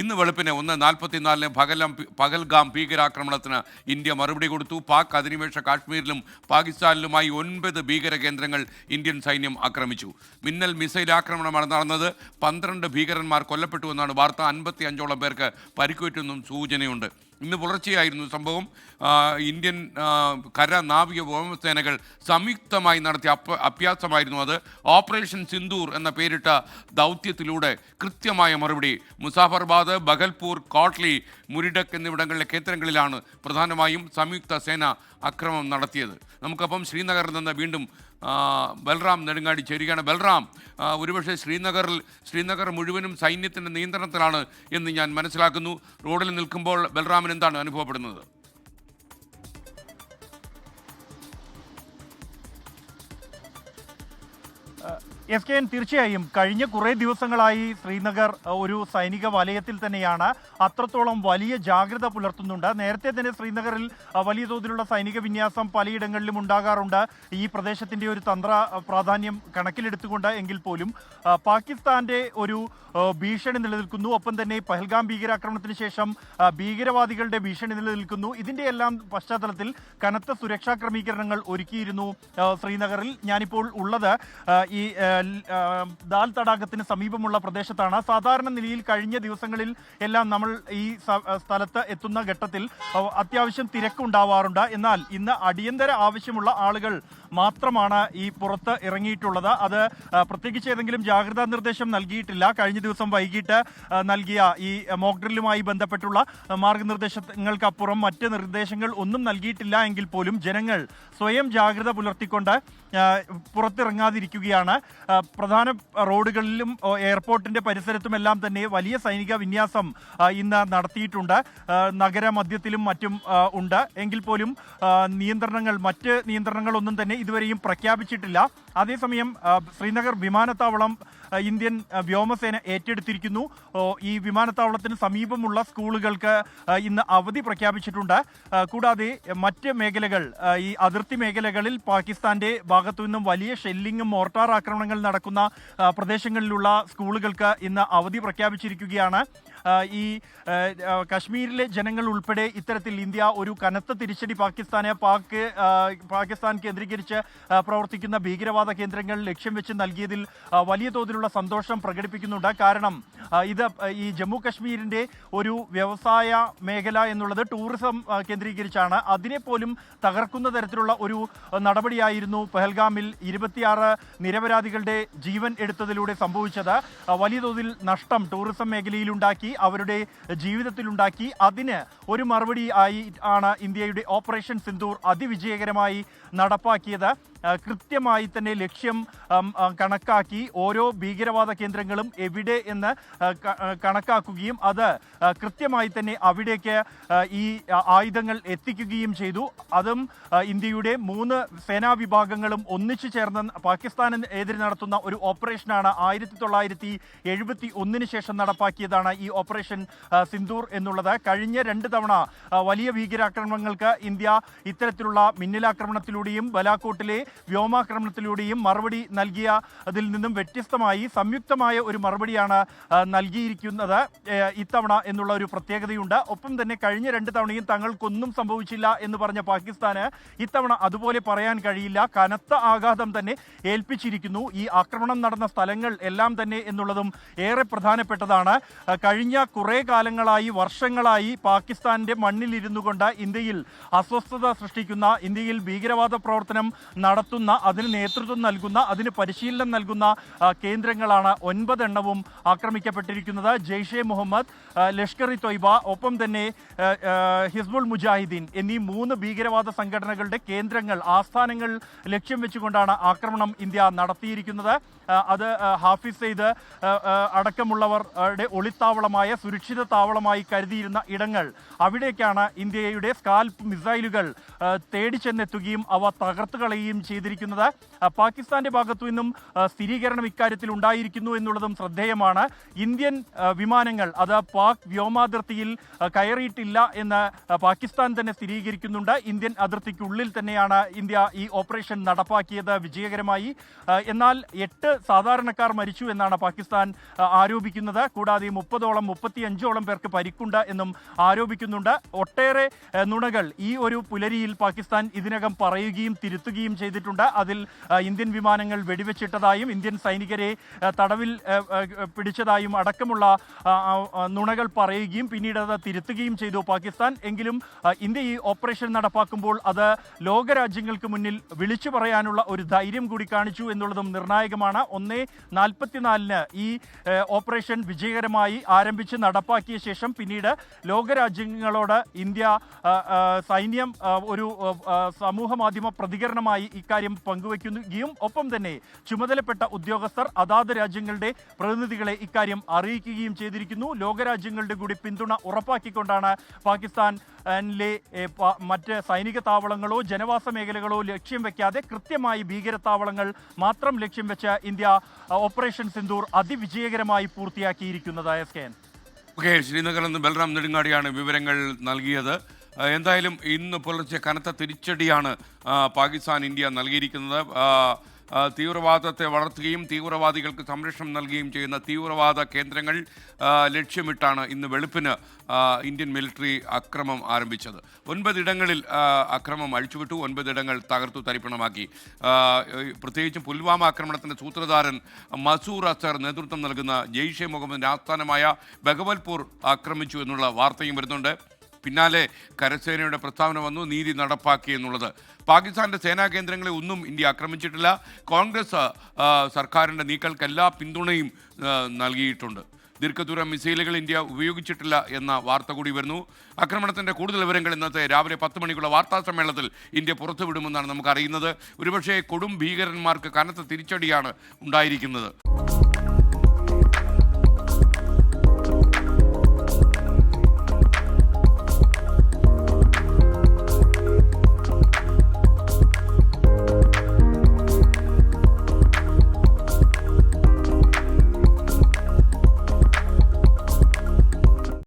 ഇന്ന് വെളുപ്പിന് ഒന്ന് നാൽപ്പത്തിനാലിന് പകലം പകൽഗാം ഭീകരാക്രമണത്തിന് ഇന്ത്യ മറുപടി കൊടുത്തു. പാക് അധിനിവേശ കാശ്മീരിലും പാകിസ്ഥാനിലുമായി ഒൻപത് ഭീകര കേന്ദ്രങ്ങൾ ഇന്ത്യൻ സൈന്യം ആക്രമിച്ചു. മിന്നൽ മിസൈൽ ആക്രമണമാണ് നടന്നത്. പന്ത്രണ്ട് ഭീകരന്മാർ കൊല്ലപ്പെട്ടുവെന്നാണ് വാർത്ത. അൻപത്തി അഞ്ചോളം പേർക്ക് പരിക്കേറ്റെന്നും സൂചനയുണ്ട്. ഇന്ന് പുലർച്ചെയായിരുന്നു സംഭവം. ഇന്ത്യൻ കര നാവിക വ്യോമസേനകൾ സംയുക്തമായി നടത്തിയ അപ്പ അഭ്യാസമായിരുന്നു അത്. ഓപ്പറേഷൻ സിന്ദൂർ എന്ന പേരിട്ട ദൗത്യത്തിലൂടെ കൃത്യമായ മറുപടി. മുസാഫർബാദ് ബഗൽപൂർ കോട്ട്ലി മുരിഡക് എന്നിവിടങ്ങളിലെ കേന്ദ്രങ്ങളിലാണ് പ്രധാനമായും സംയുക്ത സേന അക്രമം നടത്തിയത്. നമുക്കപ്പം ശ്രീനഗറിൽ നിന്ന് വീണ്ടും ബൽറാം നെടുങ്ങാടി ചേരുകയാണ്. ബൽറാം ഒരുപക്ഷെ ശ്രീനഗറിൽ ശ്രീനഗർ മുഴുവനും സൈന്യത്തിന്റെ നിയന്ത്രണത്തിലാണ് എന്ന് ഞാൻ മനസ്സിലാക്കുന്നു. റോഡിൽ നിൽക്കുമ്പോൾ ബൽറാമിന് എന്താണ് അനുഭവപ്പെടുന്നത്? എസ് കെ എൻ തീർച്ചയായും കഴിഞ്ഞ കുറേ ദിവസങ്ങളായി ശ്രീനഗർ ഒരു സൈനിക വലയത്തിൽ തന്നെയാണ് അത്രത്തോളം വലിയ ജാഗ്രത പുലർത്തുന്നുണ്ട്. നേരത്തെ തന്നെ ശ്രീനഗറിൽ വലിയ തോതിലുള്ള സൈനിക വിന്യാസം പലയിടങ്ങളിലും ഉണ്ടാകാറുണ്ട്. ഈ പ്രദേശത്തിന്റെ ഒരു തന്ത്ര പ്രാധാന്യം കണക്കിലെടുത്തുകൊണ്ട് എങ്കിൽ പോലും പാകിസ്ഥാന്റെ ഒരു ഭീഷണി നിലനിൽക്കുന്നു. ഒപ്പം തന്നെ പഹൽഗാം ഭീകരാക്രമണത്തിന് ശേഷം ഭീകരവാദികളുടെ ഭീഷണി നിലനിൽക്കുന്നു. ഇതിന്റെ എല്ലാം പശ്ചാത്തലത്തിൽ കനത്ത സുരക്ഷാ ക്രമീകരണങ്ങൾ ഒരുക്കിയിരുന്നു ശ്രീനഗറിൽ ഞാനിപ്പോൾ ഉള്ളത്. ഈ ദാൽ തടാകത്തിന് സമീപമുള്ള പ്രദേശത്താണ്. സാധാരണ നിലയിൽ കഴിഞ്ഞ ദിവസങ്ങളിൽ എല്ലാം നമ്മൾ ഈ സ്ഥലത്ത് എത്തുന്ന ഘട്ടത്തിൽ അത്യാവശ്യം തിരക്കുണ്ടാവാറുണ്ട്. എന്നാൽ ഇന്ന് അടിയന്തര ആവശ്യമുള്ള ആളുകൾ മാത്രമാണ് ഈ പുറത്ത് ഇറങ്ങിയിട്ടുള്ളത്. അത് പ്രത്യേകിച്ച് ഏതെങ്കിലും ജാഗ്രതാ നിർദ്ദേശം നൽകിയിട്ടില്ല. കഴിഞ്ഞ ദിവസം വൈകിട്ട് നൽകിയ ഈ മോക്ഡ്രില്ലുമായി ബന്ധപ്പെട്ടുള്ള മാർഗനിർദ്ദേശങ്ങൾക്കപ്പുറം മറ്റ് നിർദ്ദേശങ്ങൾ ഒന്നും നൽകിയിട്ടില്ല എങ്കിൽ പോലും ജനങ്ങൾ സ്വയം ജാഗ്രത പുലർത്തിക്കൊണ്ട് പുറത്തിറങ്ങാതിരിക്കുകയാണ്. പ്രധാന റോഡുകളിലും എയർപോർട്ടിന്റെ പരിസരത്തുമെല്ലാം തന്നെ വലിയ സൈനിക വിന്യാസം ഇന്ന് നടത്തിയിട്ടുണ്ട്. നഗര മധ്യത്തിലും മറ്റും ഉണ്ട്. എങ്കിൽ പോലും നിയന്ത്രണങ്ങൾ മറ്റ് നിയന്ത്രണങ്ങളൊന്നും തന്നെ ഇതുവരെയും പ്രഖ്യാപിച്ചിട്ടില്ല. അതേസമയം ശ്രീനഗർ വിമാനത്താവളം ഇന്ത്യൻ വ്യോമസേന ഏറ്റെടുത്തിരിക്കുന്നു. ഈ വിമാനത്താവളത്തിന് സമീപമുള്ള സ്കൂളുകൾക്ക് ഇന്ന് അവധി പ്രഖ്യാപിച്ചിട്ടുണ്ട്. കൂടാതെ മറ്റ് മേഖലകൾ ഈ അതിർത്തി മേഖലകളിൽ പാകിസ്ഥാന്റെ ഭാഗത്തു നിന്നും വലിയ ഷെല്ലിങ്ങും മോർട്ടാർ ആക്രമണങ്ങൾ നടക്കുന്ന പ്രദേശങ്ങളിലുള്ള സ്കൂളുകൾക്ക് ഇന്ന് അവധി പ്രഖ്യാപിച്ചിരിക്കുകയാണ്. ഈ കശ്മീരിലെ ജനങ്ങൾ ഉൾപ്പെടെ ഇത്തരത്തിൽ ഇന്ത്യ ഒരു കനത്ത തിരിച്ചടി പാകിസ്ഥാനെ പാക് പാകിസ്ഥാൻ കേന്ദ്രീകരിച്ച് അഹ്, പ്രവർത്തിക്കുന്ന ഭീകരവാദ കേന്ദ്രങ്ങൾ ലക്ഷ്യം വെച്ച് നൽകിയതിൽ വലിയ തോതിലുള്ള സന്തോഷം പ്രകടിപ്പിക്കുന്നുണ്ട്. കാരണം ഇത് ഈ ജമ്മു കശ്മീരിന്റെ ഒരു വ്യവസായ മേഖല എന്നുള്ളത് ടൂറിസം കേന്ദ്രീകരിച്ചാണ്. അതിനെ പോലും തകർക്കുന്ന തരത്തിലുള്ള ഒരു നടപടിയായിരുന്നു പെഹൽഗാമിൽ ഇരുപത്തിയാറ് നിരപരാധികളുടെ ജീവൻ എടുത്തതിലൂടെ സംഭവിച്ചത്. വലിയ തോതിൽ നഷ്ടം ടൂറിസം മേഖലയിലുണ്ടാക്കി അവരുടെ ജീവിതത്തിലുണ്ടാക്കി. അതിന് ഒരു മറുപടി ആയി ആണ് ഇന്ത്യയുടെ ഓപ്പറേഷൻ സിന്ദൂർ അതിവിജയകരമായി നടപ്പാക്കിയത്. കൃത്യമായി തന്നെ ലക്ഷ്യം കണക്കാക്കി ഓരോ ഭീകരവാദ കേന്ദ്രങ്ങളും എവിടെ എന്ന് കണക്കാക്കുകയും അത് കൃത്യമായി തന്നെ അവിടേക്ക് ഈ ആയുധങ്ങൾ എത്തിക്കുകയും ചെയ്തു. അതും ഇന്ത്യയുടെ മൂന്ന് സേനാ വിഭാഗങ്ങളും ഒന്നിച്ചു ചേർന്ന് പാകിസ്ഥാന് എതിരെ നടത്തുന്ന ഒരു ഓപ്പറേഷനാണ് ആയിരത്തി തൊള്ളായിരത്തി എഴുപത്തി ഒന്നിന് ശേഷം നടപ്പാക്കിയതാണ് ഈ ഓപ്പറേഷൻ സിന്ദൂർ എന്നുള്ളത്. കഴിഞ്ഞ രണ്ട് തവണ വലിയ ഭീകരാക്രമണങ്ങൾക്ക് ഇന്ത്യ ഇത്തരത്തിലുള്ള മിന്നലാക്രമണത്തിലൂടെയും ബലാക്കോട്ടിലെ വ്യോമാക്രമണത്തിലൂടെയും മറുപടി നൽകിയ അതിൽ നിന്നും വ്യത്യസ്തമായി സംയുക്തമായ ഒരു മറുപടിയാണ് നൽകിയിരിക്കുന്നത്. ഇത്തവണ എന്നുള്ള ഒരു പ്രത്യേകതയുണ്ട്. ഒപ്പം തന്നെ കഴിഞ്ഞ രണ്ട് തവണയും തങ്ങൾക്കൊന്നും സംഭവിച്ചില്ല എന്ന് പറഞ്ഞ പാകിസ്ഥാന് ഇത്തവണ അതുപോലെ പറയാൻ കഴിയില്ല. കനത്ത ആഘാതം തന്നെ ഏൽപ്പിച്ചിരിക്കുന്നു. ഈ ആക്രമണം നടന്ന സ്ഥലങ്ങൾ എല്ലാം തന്നെ എന്നുള്ളതും ഏറെ പ്രധാനപ്പെട്ടതാണ്. കഴിഞ്ഞ കുറേ കാലങ്ങളായി വർഷങ്ങളായി പാകിസ്ഥാന്റെ മണ്ണിലിരുന്നു കൊണ്ട് ഇന്ത്യയിൽ അസ്വസ്ഥത സൃഷ്ടിക്കുന്ന ഇന്ത്യയിൽ ഭീകരവാദ പ്രവർത്തനം നടത്തുന്ന അതിന് നേതൃത്വം നൽകുന്ന അതിന് പരിശീലനം നൽകുന്ന കേന്ദ്രങ്ങളാണ് ഒൻപതെണ്ണവും ആക്രമിക്കപ്പെട്ടിരിക്കുന്നത്. ജെയ്ഷെ മുഹമ്മദ് ലഷ്കർ ഇ തൊയ്ബ ഒപ്പം തന്നെ ഹിസ്ബുൾ മുജാഹിദ്ദീൻ എന്നീ മൂന്ന് ഭീകരവാദ സംഘടനകളുടെ കേന്ദ്രങ്ങൾ ആസ്ഥാനങ്ങൾ ലക്ഷ്യം വെച്ചുകൊണ്ടാണ് ആക്രമണം ഇന്ത്യ നടത്തിയിരിക്കുന്നത്. അത് ഹാഫിസ് സെയ്ദ് അടക്കമുള്ളവരുടെ ഒളിത്താവളമായ സുരക്ഷിത താവളമായി കരുതിയിരുന്ന ഇടങ്ങൾ. അവിടേക്കാണ് ഇന്ത്യയുടെ സ്കാൽപ്പ് മിസൈലുകൾ തേടി ചെന്നെത്തുകയും അവ തകർത്ത് കളയുകയും ചെയ്തിരിക്കുന്നത്. പാകിസ്ഥാന്റെ ഭാഗത്തു നിന്നും സ്ഥിരീകരണം ഇക്കാര്യത്തിൽ ഉണ്ടായിരിക്കുന്നു എന്നുള്ളതും ശ്രദ്ധേയമാണ്. ഇന്ത്യൻ വിമാനങ്ങൾ അത് പാക് വ്യോമാതിർത്തിയിൽ കയറിയിട്ടില്ല എന്ന് പാകിസ്ഥാൻ തന്നെ സ്ഥിരീകരിക്കുന്നുണ്ട്. ഇന്ത്യൻ അതിർത്തിക്കുള്ളിൽ തന്നെയാണ് ഇന്ത്യ ഈ ഓപ്പറേഷൻ നടപ്പാക്കിയത് വിജയകരമായി. എന്നാൽ എട്ട് സാധാരണക്കാർ മരിച്ചു എന്നാണ് പാകിസ്ഥാൻ ആരോപിക്കുന്നത്. കൂടാതെ മുപ്പതോളം മുപ്പത്തിയഞ്ചോളം പേർക്ക് പരിക്കുണ്ട് എന്നും ആരോപിക്കുന്നുണ്ട്. ഒട്ടേറെ നുണകൾ ഈ ഒരു പുലരിയിൽ പാകിസ്ഥാൻ ഇതിനകം പറയുകയും തിരുത്തുകയും ചെയ്തിട്ടുണ്ട്. അതിൽ ഇന്ത്യൻ വിമാനങ്ങൾ വെടിവെച്ചിട്ടതായും ഇന്ത്യൻ സൈനികരെ തടവിൽ പിടിച്ചതായും അടക്കമുള്ള നുണകൾ പറയുകയും പിന്നീട് അത് തിരുത്തുകയും ചെയ്തു പാകിസ്ഥാൻ. എങ്കിലും ഇന്ത്യ ഈ ഓപ്പറേഷൻ നടപ്പാക്കുമ്പോൾ അത് ലോകരാജ്യങ്ങൾക്ക് മുന്നിൽ വിളിച്ചു പറയാനുള്ള ഒരു ധൈര്യം കൂടി കാണിച്ചു എന്നുള്ളതും നിർണായകമാണ്. ഒന്നേ നാൽപ്പത്തിനാലിന് ഈ ഓപ്പറേഷൻ വിജയകരമായി ആരംഭിച്ച് നടപ്പാക്കിയ ശേഷം പിന്നീട് ലോകരാജ്യങ്ങളോട് ഇന്ത്യ സൈന്യം ഒരു സമൂഹമാധ്യമ സമൂഹ മാധ്യമ പ്രതികരണമായി ഇക്കാര്യം പങ്കുവയ്ക്കുകയും ഒപ്പം തന്നെ ചുമതലപ്പെട്ട ഉദ്യോഗസ്ഥർ അതാത് രാജ്യങ്ങളുടെ പ്രതിനിധികളെ ഇക്കാര്യം അറിയിക്കുകയും ചെയ്തിരിക്കുന്നു. ലോകരാജ്യങ്ങളുടെ കൂടി പിന്തുണ ഉറപ്പാക്കിക്കൊണ്ടാണ് പാകിസ്ഥാനിലെ ഏ, പ- മറ്റ് സൈനിക താവളങ്ങളോ ജനവാസ മേഖലകളോ ലക്ഷ്യം വെക്കാതെ കൃത്യമായി ഭീകരത്താവളങ്ങൾ മാത്രം ലക്ഷ്യം വെച്ച് ഇന്ത്യ ഓപ്പറേഷൻ സിന്ദൂർ അതിവിജയകരമായി പൂർത്തിയാക്കിയിരിക്കുന്നത് എസ് കെ എൻ ഓക്കെ ശ്രീനഗറിൽ നിന്ന് ബൽറാം നെടുങ്ങാടിയാണ് വിവരങ്ങൾ നൽകിയത്. എന്തായാലും ഇന്ന് പുലർച്ചെ കനത്ത തിരിച്ചടിയാണ് പാകിസ്ഥാൻ ഇന്ത്യ നൽകിയിരിക്കുന്നത്. തീവ്രവാദത്തെ വളർത്തുകയും തീവ്രവാദികൾക്ക് സംരക്ഷണം നൽകുകയും ചെയ്യുന്ന തീവ്രവാദ കേന്ദ്രങ്ങൾ ലക്ഷ്യമിട്ടാണ് ഇന്ന് വെളുപ്പിന് ഇന്ത്യൻ മിലിറ്ററി അക്രമം ആരംഭിച്ചത്. ഒൻപതിടങ്ങളിൽ അക്രമം അഴിച്ചുവിട്ടു ഒൻപതിടങ്ങൾ തകർത്തു തരിപ്പണമാക്കി. പ്രത്യേകിച്ചും പുൽവാമ ആക്രമണത്തിന്റെ സൂത്രധാരൻ മസൂർ അസർ നേതൃത്വം നൽകുന്ന ജെയ്ഷെ മുഹമ്മദിന്റെ ആസ്ഥാനമായ ബഗവൽപൂർ ആക്രമിച്ചു എന്നുള്ള വാർത്തയും വരുന്നുണ്ട്. പിന്നാലെ കരസേനയുടെ പ്രസ്താവന വന്നു നീതി നടപ്പാക്കി എന്നുള്ളത്. പാകിസ്ഥാന്റെ സേനാ കേന്ദ്രങ്ങളെ ഒന്നും ഇന്ത്യ ആക്രമിച്ചിട്ടില്ല. കോൺഗ്രസ് സർക്കാരിന്റെ സർക്കാരിന്റെ നീക്കൾക്ക് എല്ലാ പിന്തുണയും നൽകിയിട്ടുണ്ട്. ദീർഘദൂര മിസൈലുകൾ ഇന്ത്യ ഉപയോഗിച്ചിട്ടില്ല എന്ന വാർത്ത കൂടി വരുന്നു. ആക്രമണത്തിന്റെ കൂടുതൽ വിവരങ്ങൾ ഇന്നത്തെ രാവിലെ പത്ത് മണിക്കുള്ള വാർത്താ സമ്മേളനത്തിൽ ഇന്ത്യ പുറത്തുവിടുമെന്നാണ് നമുക്ക് അറിയുന്നത് ഒരുപക്ഷേ കൊടും ഭീകരന്മാർക്ക് കനത്ത തിരിച്ചടിയാണ് ഉണ്ടായിരിക്കുന്നത്.